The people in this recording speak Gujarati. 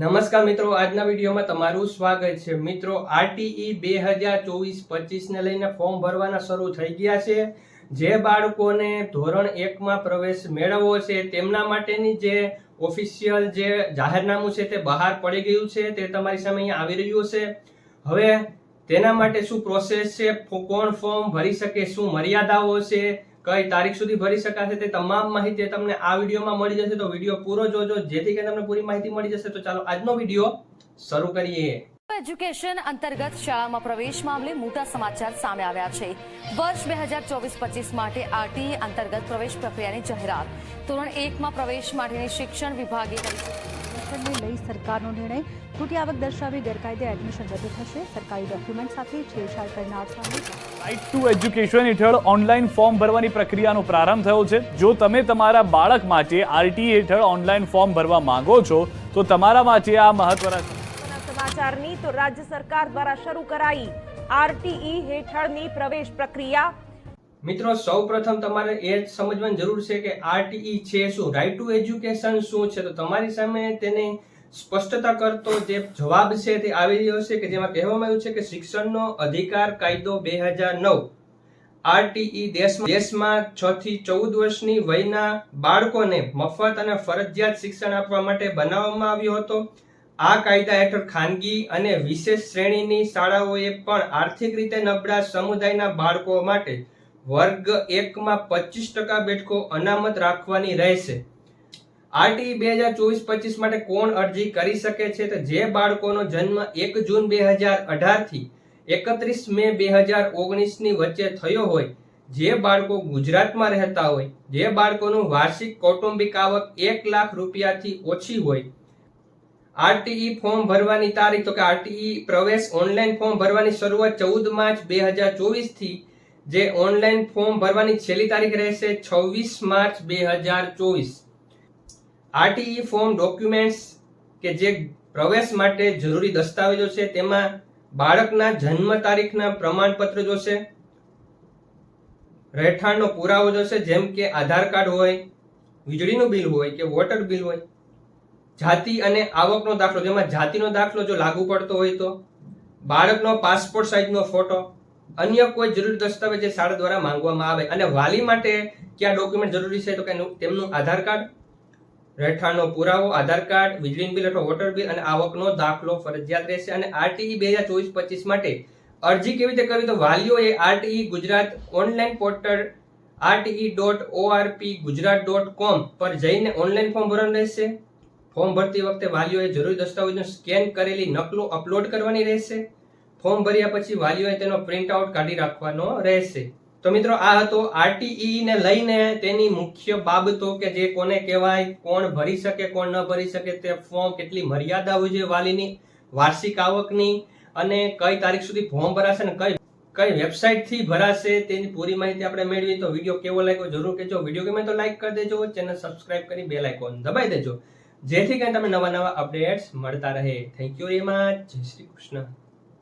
નમસ્કાર મિત્રો, આજના વિડીયોમાં તમારું સ્વાગત છે. મિત્રો, આરટીઈ બે હજાર ચોવીસ પચીસને લઈને ફોર્મ ભરવાના શરૂ થઈ ગયા છે. જે બાળકોને ધોરણ એકમાં પ્રવેશ મેળવવો છે, તેમના માટેની જે ઓફિશિયલ જે જાહેરનામું છે તે બહાર પડી ગયું છે, તે તમારી સામે અહીંયા આવી રહ્યું છે હવે તેના માટે શું પ્રોસેસ છે કોણ ફોર્મ ભરી શકે, શું મર્યાદાઓ છે કઈ તારીખ સુધી ભરી શકાશે તે તમામ માહિતી તમને આ વિડીયોમાં મળી જશે. તો વીડિયો પૂરો જોજો. જેથી કરીને તમને પૂરી માહિતી મળી જશે. તો ચાલો આજનો વીડિયો શરૂ કરીએ. એજ્યુકેશન અંતર્ગત શાળામાં પ્રવેશ મામલે મોટા સમાચાર સામે આવ્યા છે. વર્ષ બે હજાર ચોવીસ પચીસ માટે આરટીઈ અંતર્ગત પ્રવેશ પ્રક્રિયાની જાહેરાત. ધોરણ એકમાં પ્રવેશ માટેની શિક્ષણ વિભાગે કરી છે. લઈ સરકારનો નિર્ણય. ખોટી આવક દર્શાવી ગેરકાયદે એડમિશન રદ થશે. સરકારી ડોક્યુમેન્ટ સાથે છેડછાડ કરનાર સામે રાઇટ ટુ એજ્યુકેશન હેઠળ ઓનલાઈન ફોર્મ ભરવાની પ્રક્રિયાનો પ્રારંભ થયો છે. જો તમે તમારા બાળક માટે આરટી હેઠળ ઓનલાઈન ફોર્મ ભરવા માંગો છો તો તમારા માટે આ મહત્વના સમાચારની તો રાજ્ય સરકાર દ્વારા શરૂ કરાઈ આરટીઈ હેઠળની પ્રવેશ પ્રક્રિયા. મિત્રો સૌ પ્રથમ તમારે એ સમજવાની જરૂર છે કે આરટીઈ છે શું? રાઇટ ટુ એજ્યુકેશન શું છે? તો તમારી સામે તેને સ્પષ્ટતા કરતો જે જવાબ છે તે આવી રહ્યો છે કે જેમાં કહેવામાં આવ્યું છે કે શિક્ષણનો અધિકાર કાયદો બે હજાર નવ. આરટીઈ દેશમાં દેશમાં છ થી ચૌદ વર્ષની વયના બાળકોને મફત અને ફરજિયાત શિક્ષણ આપવા માટે બનાવવામાં આવ્યો હતો. આ કાયદા હેઠળ ખાનગી અને વિશેષ શ્રેણીની શાળાઓએ પણ આર્થિક રીતે નબળા સમુદાયના બાળકો માટે વર્ગ એકમાં પચીસ ટકા બેઠકો અનામત રાખવાની રહેશે. આરટીઈ બે હજાર ચોવીસ પચીસ માટે કોણ અરજી કરી શકે છે તો જે બાળકોનો જન્મ એક જૂન બે હજાર અઢારથી એકત્રીસ મે બે હજાર ઓગણીસની વચ્ચે થયો હોય, જે બાળકો ગુજરાતમાં રહેતા હોય, જે બાળકોનું વાર્ષિક કૌટુંબિક આવક એક લાખ રૂપિયાથી ઓછી હોય. આરટીઈ ફોર્મ ભરવાની તારીખ, તો કે આરટીઈ પ્રવેશ ઓનલાઈન ફોર્મ ભરવાની શરૂઆત ચૌદ માર્ચ બે હજાર ચોવીસથી જે ઓનલાઈન ફોર્મ ભરવાની છેલ્લી તારીખ રહેશે છવ્વીસ માર્ચ બે હજાર ચોવીસ. આરટીઈ ફોર્મ ડોક્યુમેન્ટ્સ કે જે પ્રવેશ માટે જરૂરી દસ્તાવેજો છે, તેમાં બાળકના જન્મ તારીખના પ્રમાણપત્ર જોશે, રહેઠાણનો પુરાવો જોશે, જેમ કે આધાર કાર્ડ હોય, વીજળીનું બિલ હોય કે વોટર બિલ હોય, જાતિ અને આવકનો દાખલો, જેમાં જાતિનો દાખલો જો લાગુ પડતો હોય તો, બાળકનો પાસપોર્ટ સાઇઝનો ફોટો અન્ય કોઈ જરૂરી દસ્તાવેજ શાળા દ્વારા માંગવામાં આવે અને વાલી માટે કયા ડોક્યુમેન્ટ જરૂરી છે તો કે તેમનું આધાર કાર્ડ, રહેઠાણનો પુરાવો, આધાર કાર્ડ વીજળી બિલ અથવા વોટર બિલ અને આવકનો દાખલો ફરજિયાત રહેશે અને આરટીઈ બે હજાર ચોવીસ પચીસ માટે અરજી કેવી રીતે કરવી? તો વાલીઓએ RTE Gujarat online portal RTE dot ORP Gujarat dot com પર જઈને ઓનલાઈન ફોર્મ ભરવાનું રહેશે. ફોર્મ ભરતી વખતે વાલીઓએ જરૂરી દસ્તાવેજો સ્કેન કરેલી નકલો અપલોડ કરવાની રહેશે. ફોર્મ ભર્યા પછી વાલીઓએ તેનો પ્રિન્ટ આઉટ કાઢી રાખવાનો રહેશે. તો મિત્રો, આ હતો આરટીઈ ને લઈને તેની મુખ્ય બાબતો કે જે કોને કહેવાય, કોણ ભરી શકે, કોણ ન ભરી શકે, તે ફોર્મ કેટલી મર્યાદા હોય છે વાલીની, વાર્ષિક આવકની અને કઈ તારીખ સુધી ફોર્મ ભરાશે ને કઈ કઈ વેબસાઇટથી ભરાશે તેની પૂરી માહિતી આપણે મેળવી. તો વીડિયો કેવો લાગ્યો જરૂર કહેજો. વીડિયો ગમે તો લાઈક કરી દેજો ચેનલ સબસ્ક્રાઇબ કરી બેલ આઇકોન દબાઈ દેજો. જેથી કરીને તમને નવા નવા અપડેટ્સ મળતા રહે. થેન્ક યુ વેરી મચ જય શ્રી કૃષ્ણ.